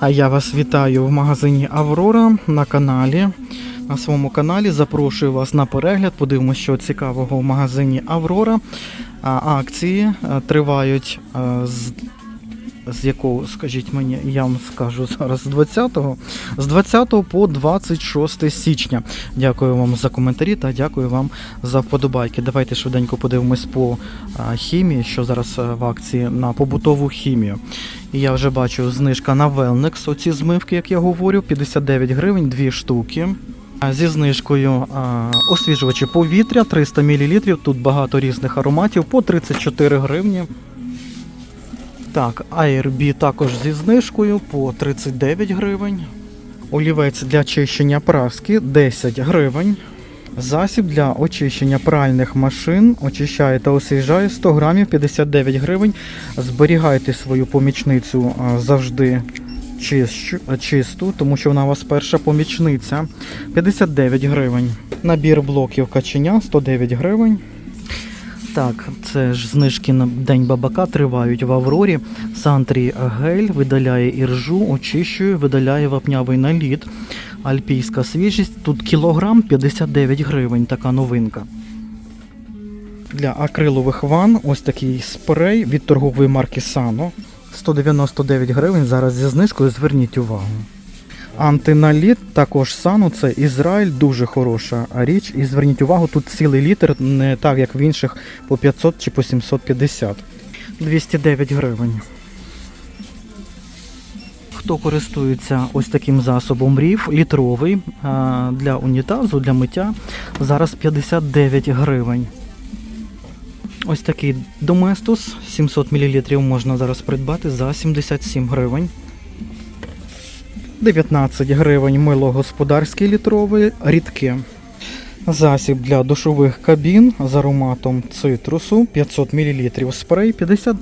А я вас вітаю в магазині Аврора на каналі. На своєму каналі запрошую вас на перегляд. Подивимося, що цікавого в магазині Аврора. Акції е, тривають е, з, з якого, скажіть мені, я вам скажу зараз з 20-го, з 20 по 26 січня. Дякую вам за коментарі та дякую вам за вподобайки. Давайте швиденько подивимось по а, хімії, що зараз е, в акції на побутову хімію. І я вже бачу знижка на Wellnex, оці змивки, як я говорю, 59 гривень, 2 штуки. Зі знижкою а, освіжувачі повітря 300 мл. Тут багато різних ароматів по 34 гривні. Так, AirB також зі знижкою по 39 гривень. Олівець для чищення праски 10 гривень. Засіб для очищення пральних машин очищає та освіжає 100 грамів 59 гривень. Зберігайте свою помічницю завжди чисту, тому що вона у вас перша помічниця. 59 гривень. Набір блоків каченя 109 гривень. Так, це ж знижки на День бабака тривають в Аврорі. Сантрі гель видаляє іржу, очищує, видаляє вапнявий наліт. Альпійська свіжість. Тут кілограм 59 гривень, така новинка. Для акрилових ван ось такий спрей від торгової марки Sano. 199 гривень. Зараз зі знижкою зверніть увагу. Антиналіт також Sano, це Ізраїль, дуже хороша річ. І зверніть увагу, тут цілий літр, не так як в інших по 500 чи по 750. 209 гривень. Хто користується ось таким засобом рів, літровий для унітазу, для миття, зараз 59 гривень. Ось такий Доместос 700 мл можна зараз придбати за 77 гривень. 19 гривень мило господарський літровий, рідке. Засіб для душових кабін з ароматом цитрусу 500 мл. Спрей 50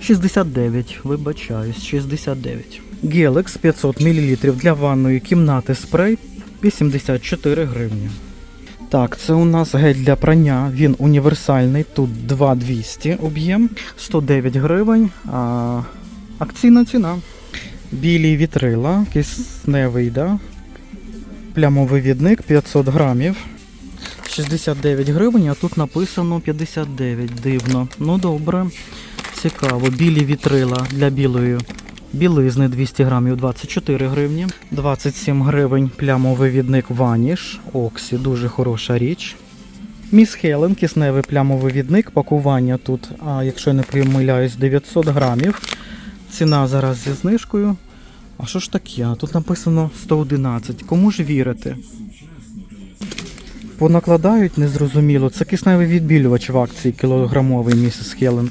69, вибачаюсь, 69. Гелекс 500 мл для ванної кімнати спрей 84 гривні. Так, це у нас гель для прання. Він універсальний. Тут 2200 об'єм, 109 гривень. А, акційна ціна. Білі вітрила, кисневий, да? плямовий відник 500 грамів. 69 гривень, а тут написано 59. Дивно. Ну добре. Цікаво. Білі вітрила для білої білизни 200 грамів 24 гривні. 27 гривень плямовий відник Ваніш. Оксі, дуже хороша річ. Міс Хелен, кисневий плямовий відник. Пакування тут, а якщо я не помиляюсь, 900 грамів. Ціна зараз зі знижкою. А що ж таке? Тут написано 111. Кому ж вірити? Понакладають незрозуміло. Це кисневий відбілювач в акції кілограмовий місіс Хелен.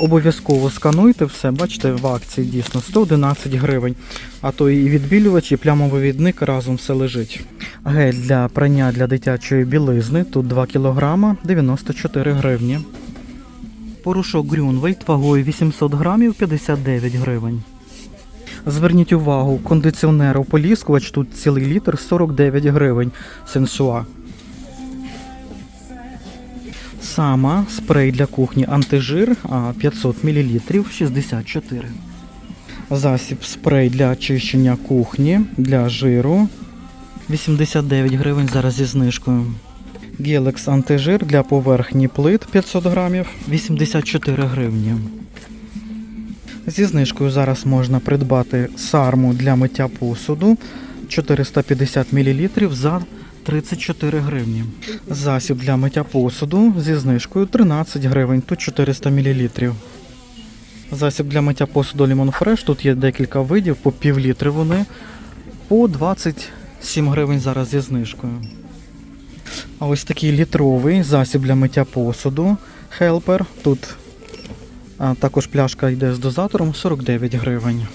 Обов'язково скануйте все, бачите, в акції дійсно 111 гривень. А то і відбілювач, і плямовий відник разом все лежить. Гель для прання для дитячої білизни. Тут 2 кг 94 гривні. Порошок Грюнвельд вагою 800 грамів 59 гривень. Зверніть увагу, кондиціонер ополіскувач тут цілий літр 49 гривень. Сенсуа. Сама спрей для кухні антижир 500 мл 64. Засіб спрей для очищення кухні для жиру 89 гривень зараз зі знижкою. Гелекс антижир для поверхні плит 500 грамів 84 гривні. Зі знижкою зараз можна придбати сарму для миття посуду 450 мл за 34 гривні. Засіб для миття посуду зі знижкою 13 гривень, тут 400 мл. Засіб для миття посуду Lemon Fresh, тут є декілька видів, по пів літри вони, по 27 гривень зараз зі знижкою. А ось такий літровий засіб для миття посуду Helper. Тут також пляшка йде з дозатором 49 гривень.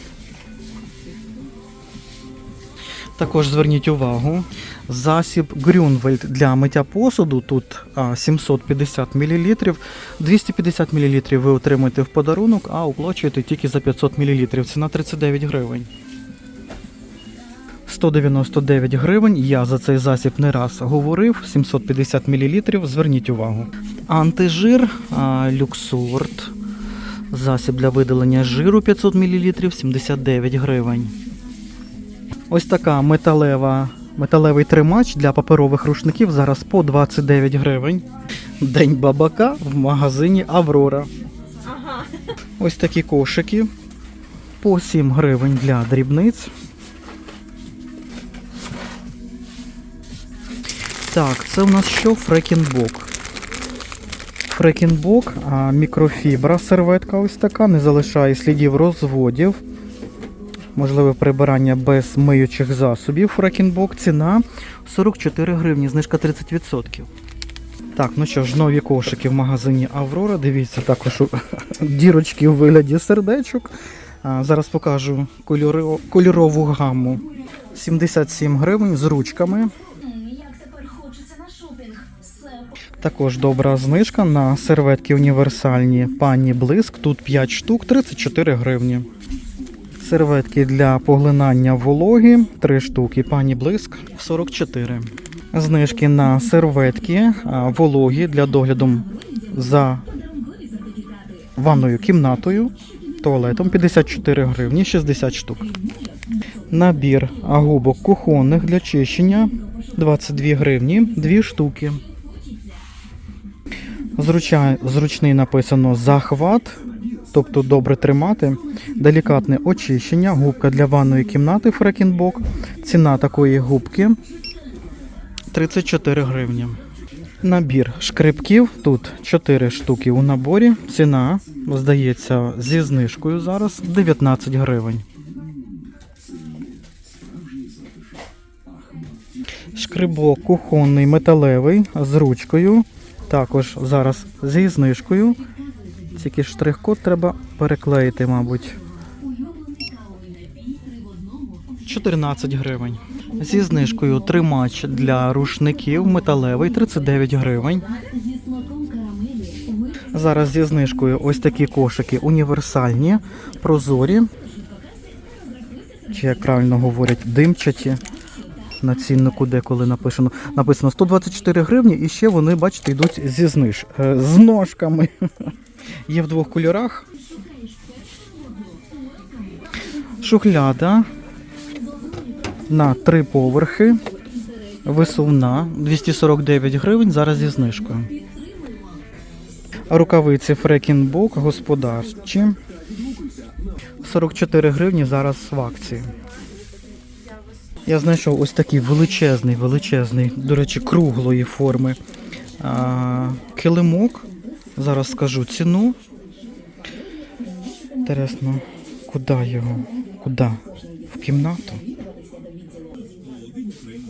Також зверніть увагу, засіб Грюнвельд для миття посуду. Тут 750 мл. 250 мл ви отримаєте в подарунок, а оплачуєте тільки за 500 мл. Ціна 39 гривень. 199 гривень. Я за цей засіб не раз говорив. 750 мл. Зверніть увагу. Антижир, люксорт. Засіб для видалення жиру 500 мл 79 гривень. Ось така металева, металевий тримач для паперових рушників зараз по 29 гривень. День бабака в магазині Аврора. Ага. Ось такі кошики по 7 гривень для дрібниць. Так, це у нас що? Фрекінбок. Фрекінбок, мікрофібра серветка ось така, не залишає слідів розводів. Можливе прибирання без миючих засобів. Фрекінбок. Ціна 44 гривні, знижка 30%. Так, ну що ж, нові кошики в магазині Аврора. Дивіться, також дірочки у вигляді сердечок. Зараз покажу кольорову гаму. 77 гривень з ручками. Також добра знижка на серветки універсальні пані Блиск. Тут 5 штук, 34 гривні. Серветки для поглинання вологи 3 штуки. Пані Блиск 44. Знижки на серветки вологі для догляду за ванною кімнатою, туалетом 54 гривні 60 штук. Набір губок кухонних для чищення 22 гривні 2 штуки. Зруча, зручний написано захват, тобто добре тримати, делікатне очищення, губка для ванної кімнати Фрекінбок. Ціна такої губки 34 гривні. Набір шкребків. Тут 4 штуки у наборі. Ціна, здається, зі знижкою зараз 19 гривень. Шкребок кухонний металевий з ручкою. Також зараз зі знижкою. Тільки штрих-код треба переклеїти, мабуть. 14 гривень. Зі знижкою тримач для рушників металевий 39 гривень. Зараз зі знижкою ось такі кошики універсальні, прозорі. Чи як правильно говорять, димчаті. На ціннику деколи написано. Написано 124 гривні, і ще вони, бачите, йдуть зі зниж, е, з ножками. Є в двох кольорах. Шухляда на три поверхи. Висувна 249 гривень, зараз зі знижкою. Рукавиці Фрекінбок господарчі. 44 гривні зараз в акції. Я знайшов ось такий величезний, величезний, до речі, круглої форми а, килимок. Зараз скажу ціну. Інтересно, куди його? Куди? В кімнату?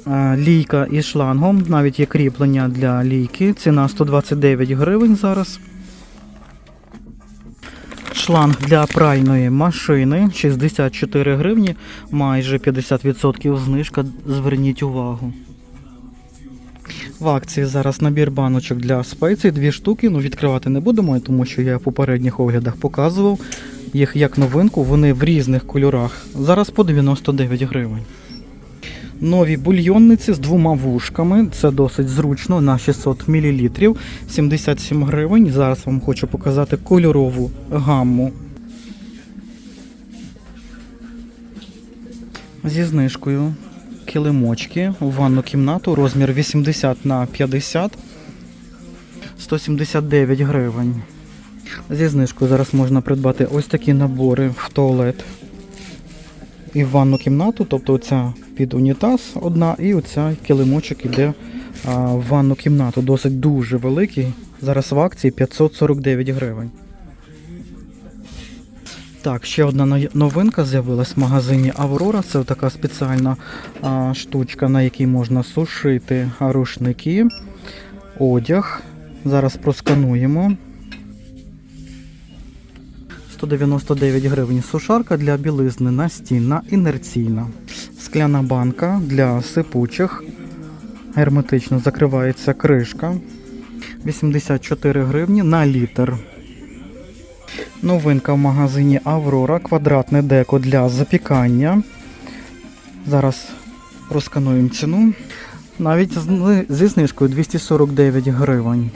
А, Лійка із шлангом, навіть є кріплення для лійки. Ціна 129 гривень зараз. Шланг для пральної машини 64 гривні, майже 50% знижка. Зверніть увагу. В акції зараз набір баночок для спецій, дві штуки. Ну, відкривати не будемо, тому що я в попередніх оглядах показував їх як новинку. Вони в різних кольорах. Зараз по 99 гривень. Нові бульйонниці з двома вушками. Це досить зручно на 600 мл. 77 гривень. Зараз вам хочу показати кольорову гамму. Зі знижкою килимочки у ванну кімнату, розмір 80 на 50, 179 гривень. Зі знижкою зараз можна придбати ось такі набори в туалет і в ванну кімнату, тобто оця під унітаз одна, і оця килимочок іде в ванну кімнату. Досить дуже великий. Зараз в акції 549 гривень. Так, ще одна новинка з'явилась в магазині Аврора. Це така спеціальна а, штучка, на якій можна сушити рушники, одяг. Зараз проскануємо. 199 гривень сушарка для білизни настінна, інерційна. Скляна банка для сипучих. Герметично закривається кришка. 84 гривні на літр. Новинка в магазині Аврора. Квадратне деко для запікання. Зараз розкануємо ціну. Навіть зі знижкою 249 гривень.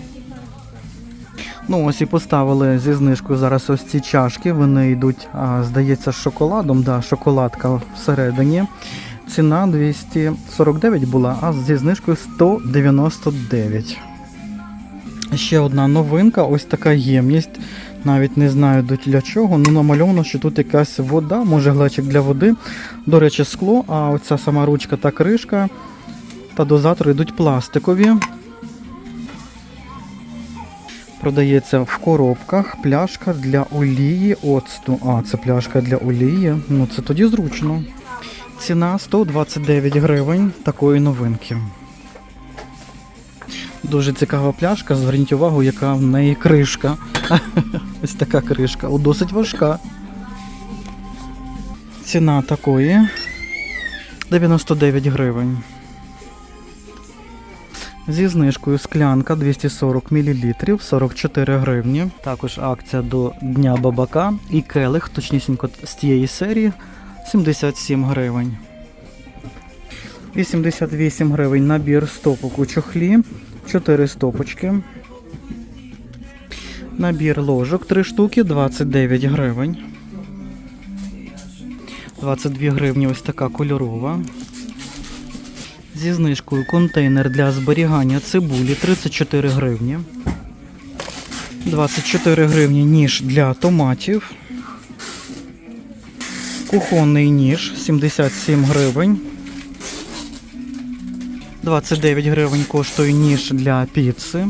Ну, ось і поставили зі знижкою зараз ось ці чашки. Вони йдуть, а, здається, з шоколадом. Да, шоколадка всередині. Ціна 249 була, а зі знижкою 199. Ще одна новинка, ось така ємність. Навіть не знаю для чого. Ну намальовано, що тут якась вода, може глечик для води. До речі, скло, а оця сама ручка та кришка та дозатори йдуть пластикові. Продається в коробках пляшка для олії оцту. А, це пляшка для олії. Ну це тоді зручно. Ціна 129 гривень такої новинки. Дуже цікава пляшка. Зверніть увагу, яка в неї кришка. Ось така кришка. О, досить важка. Ціна такої 99 гривень. Зі знижкою склянка 240 мл 44 гривні. Також акція до Дня Бабака і келих, точнісінько з тієї серії 77 гривень. 88 гривень набір стопок у чохлі, 4 стопочки. Набір ложок 3 штуки 29 гривень. 22 гривні ось така кольорова. Зі знижкою контейнер для зберігання цибулі 34 гривні. 24 гривні ніж для томатів. Кухонний ніж 77 гривень. 29 гривень коштує ніж для піци.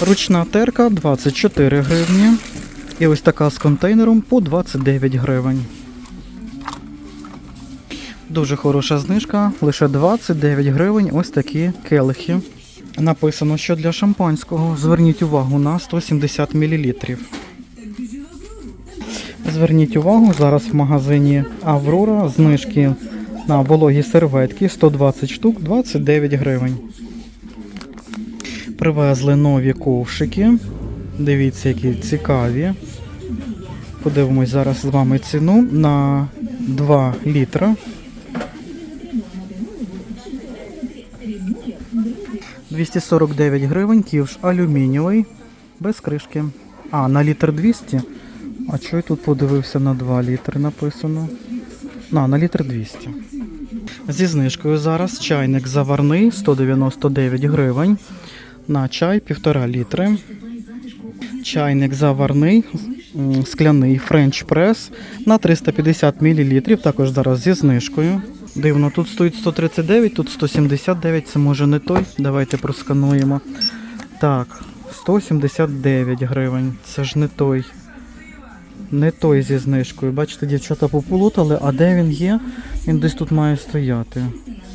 Ручна терка 24 гривні. І ось така з контейнером по 29 гривень. Дуже хороша знижка, лише 29 гривень. Ось такі келихи. Написано, що для шампанського. Зверніть увагу на 170 мл. Зверніть увагу, зараз в магазині Аврора знижки на вологі серветки 120 штук 29 гривень. Привезли нові ковшики. Дивіться, які цікаві. Подивимось зараз з вами ціну на 2 літра. 249 гривень, ківш алюмінієвий, без кришки. А, на літр 200. А що я тут подивився на 2 літри написано? На, на літр 200. Зі знижкою зараз чайник заварний 199 гривень. На чай 1,5 літри. Чайник заварний, скляний French Press на 350 мл. Також зараз зі знижкою. Дивно, тут стоїть 139, тут 179, це може не той. Давайте проскануємо. Так, 179 гривень. Це ж не той. Не той зі знижкою. Бачите, дівчата поплутали, а де він є? Він десь тут має стояти.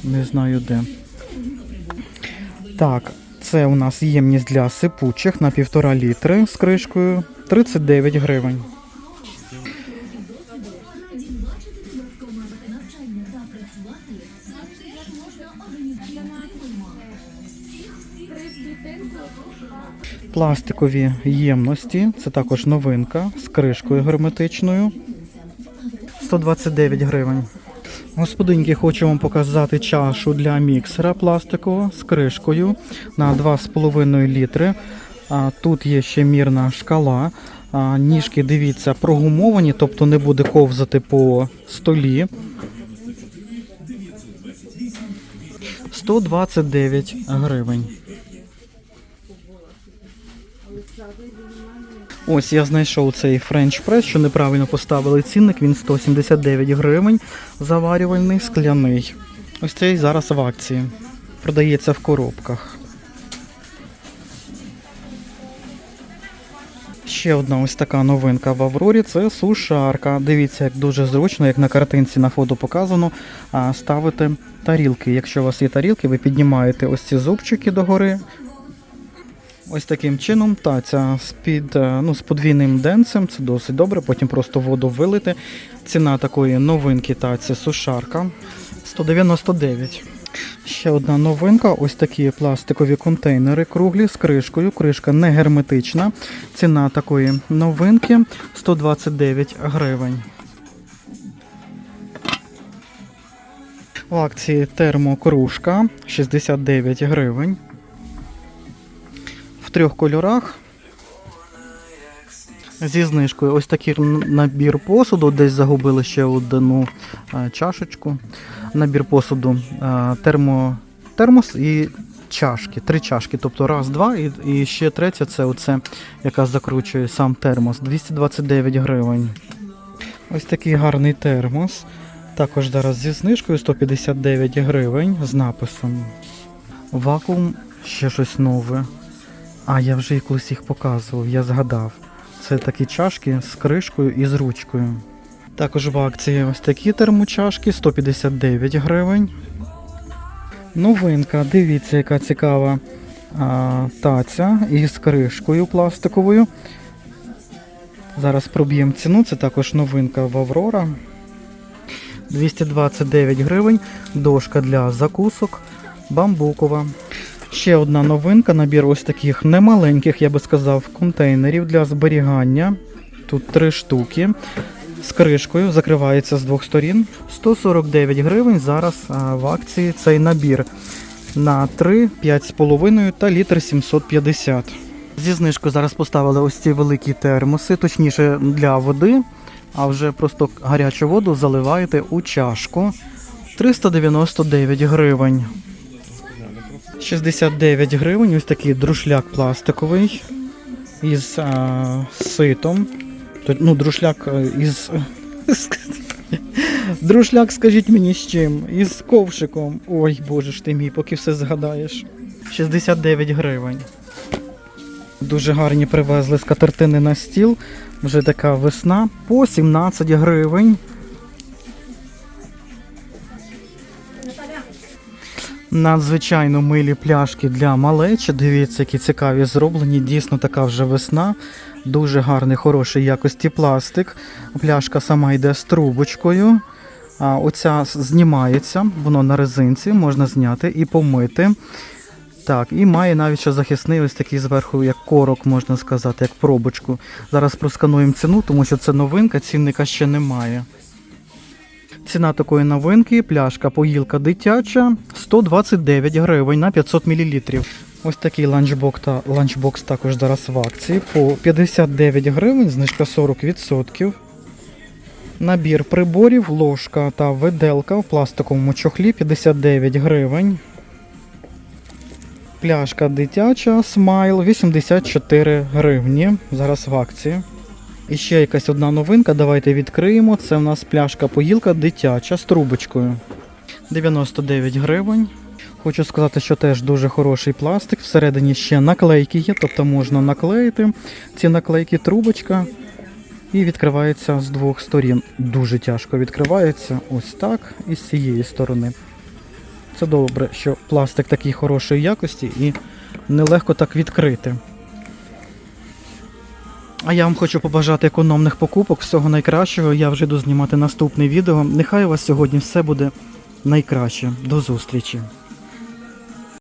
Не знаю де. Так, це у нас ємність для сипучих на 1,5 літри з кришкою 39 гривень. Пластикові ємності, це також новинка з кришкою герметичною. 129 гривень. Господинки, хочу вам показати чашу для міксера пластикового з кришкою на 2,5 літри. Тут є ще мірна шкала. Ніжки, дивіться, прогумовані, тобто не буде ковзати по столі. 129 гривень. Ось я знайшов цей French Press, що неправильно поставили цінник. Він 179 гривень. Заварювальний, скляний. Ось цей зараз в акції. Продається в коробках. Ще одна ось така новинка в Аврорі це сушарка. Дивіться, як дуже зручно, як на картинці на фото показано, ставити тарілки. Якщо у вас є тарілки, ви піднімаєте ось ці зубчики догори. Ось таким чином, та ця з під, е, ну, з подвійним денцем, це досить добре. Потім просто воду вилити. Ціна такої новинки та це сушарка 199. Ще одна новинка: ось такі пластикові контейнери круглі з кришкою. Кришка не герметична. Ціна такої новинки 129 гривень. В акції термокружка 69 гривень. Трьох кольорах. Зі знижкою. Ось такий набір посуду. Десь загубили ще одну е, чашечку. Набір посуду. е, термо, термос і чашки. Три чашки. Тобто раз, два, і, і ще третя це оце, яка закручує сам термос. 229 гривень. Ось такий гарний термос. Також зараз зі знижкою 159 гривень з написом. Вакуум ще щось нове. А, я вже і колись їх показував, я згадав. Це такі чашки з кришкою і з ручкою. Також в акції ось такі термочашки 159 гривень. Новинка, дивіться, яка цікава а, таця із кришкою пластиковою. Зараз проб'ємо ціну, це також новинка в Аврора. 229 гривень, дошка для закусок, бамбукова. Ще одна новинка, набір ось таких немаленьких, я би сказав, контейнерів для зберігання. Тут три штуки. З кришкою закривається з двох сторін. 149 гривень зараз в акції цей набір на 3, 5,5 та літр 750. Зі знижкою зараз поставили ось ці великі термоси, точніше для води, а вже просто гарячу воду заливаєте у чашку. 399 гривень. 69 гривень, ось такий друшляк пластиковий із а, ситом. Тут, Ну, друшляк е, із. Друшляк, скажіть мені з чим? Із ковшиком. Ой, боже ж ти мій, поки все згадаєш. 69 гривень. Дуже гарні привезли скатертини на стіл. Вже така весна. По 17 гривень. Надзвичайно милі пляшки для малечі. Дивіться, які цікаві зроблені. Дійсно така вже весна. Дуже гарний, хороший якості пластик. Пляшка сама йде з трубочкою. А оця знімається, воно на резинці, можна зняти і помити. Так, і має навіть ще захисний ось такий зверху, як корок, можна сказати, як пробочку. Зараз проскануємо ціну, тому що це новинка, цінника ще немає. Ціна такої новинки, пляшка поїлка дитяча 129 гривень на 500 мл. Ось такий ланчбокс, та, ланчбокс також зараз в акції по 59 гривень, знижка 40%. Набір приборів, ложка та виделка в пластиковому чохлі 59 гривень. Пляшка дитяча смайл 84 гривні. Зараз в акції. І ще якась одна новинка. Давайте відкриємо. Це в нас пляшка поїлка дитяча з трубочкою. 99 гривень. Хочу сказати, що теж дуже хороший пластик. Всередині ще наклейки є, тобто можна наклеїти ці наклейки, трубочка. І відкривається з двох сторін. Дуже тяжко відкривається. Ось так і з цієї сторони. Це добре, що пластик такий хорошої якості і нелегко так відкрити. А я вам хочу побажати економних покупок, всього найкращого. Я вже йду знімати наступне відео. Нехай у вас сьогодні все буде найкраще. До зустрічі!